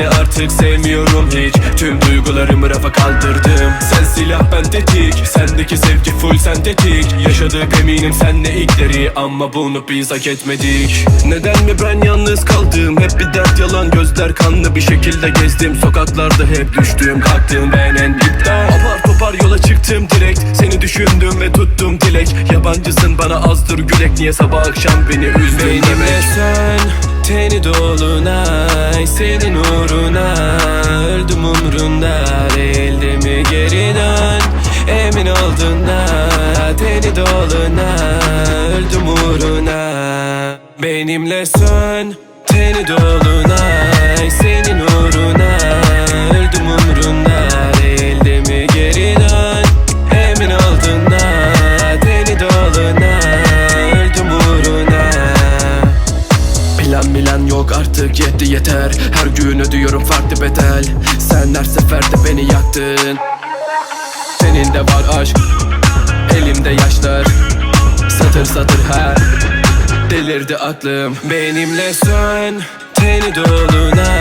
seni artık sevmiyorum hiç. Tüm duygularımı rafa kaldırdım. Sen silah ben tetik. Sendeki sevgi full sentetik. Yaşadık eminim senle ilkleri Ama bunu biz hak etmedik. Neden mi ben yalnız kaldım? Hep bir dert yalan gözler kanlı. Bir şekilde gezdim. Sokaklarda hep düştüm kalktım ben en dipten. Apar topar yola çıktım direkt. Seni düşündüm ve tuttum dilek. Yabancısın bana azdır gülek. Niye sabah akşam beni üzdün Benimle sen Teni dolunay senin uğruna. Öldüm umrunda değildi mi geri dön? Emin olduğunda teni doluna. Öldüm uğruna. Benimle sön Teni dolunay artık yetti yeter. Her gün ödüyorum farklı bedel. Sen her seferde beni yaktın. Senin de var aşk. Elimde yaşlar. Satır satır her. Delirdi aklım. Benimle sön. Teni dolunay